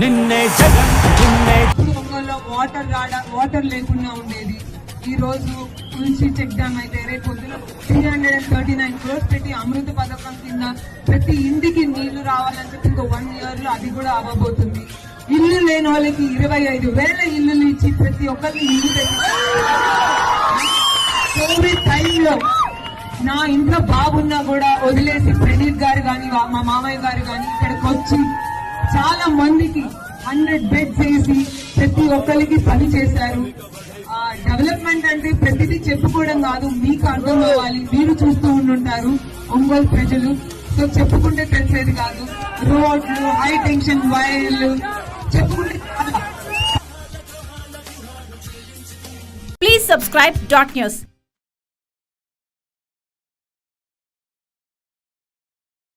నిన్నే జగన్ నిన్నే ఒంగోలులో వాటర్ రాడ వాటర్ లేకుండా ఉండేది. ఈ రోజు తులసి చెక్ డ్యామ్ అయితే రేపు పొద్దున three hundred and thirty nine crores పెట్టి అమృత పథకం కింద ప్రతి ఇంటికి నీళ్ళు రావాలని చెప్పి ఇంకో వన్ ఇయర్లో అది కూడా అవ్వబోతుంది. ఇల్లు లేని వాళ్ళకి ఇరవై ఐదు వేల ఇల్లులు ఇచ్చి ప్రతి ఒక్కరికి ఇల్లు కోవిడ్ టైంలో నా ఇంట్లో బాగున్నా కూడా వదిలేసి ప్రణీత్ గారు కానీ మా మామయ్య గారు కానీ ఇక్కడికి వచ్చి చాలా మందికి హండ్రెడ్ బెడ్స్ వేసి ప్రతి ఒక్కరికి పని చేశారు. ఆ, డెవలప్మెంట్ అంటే ప్రతిదీ చెప్పుకోవడం కాదు మీకు అర్థం అవ్వాలి మీరు చూస్తూ ఉండుంటారు ఒంగోలు ప్రజలు. సో చెప్పుకుంటే తెలిసేది కాదు రోడ్లు హై టెన్షన్ వైర్లు చెప్పుకుంటే ప్లీజ్ సబ్స్క్రైబ్ డాట్ న్యూస్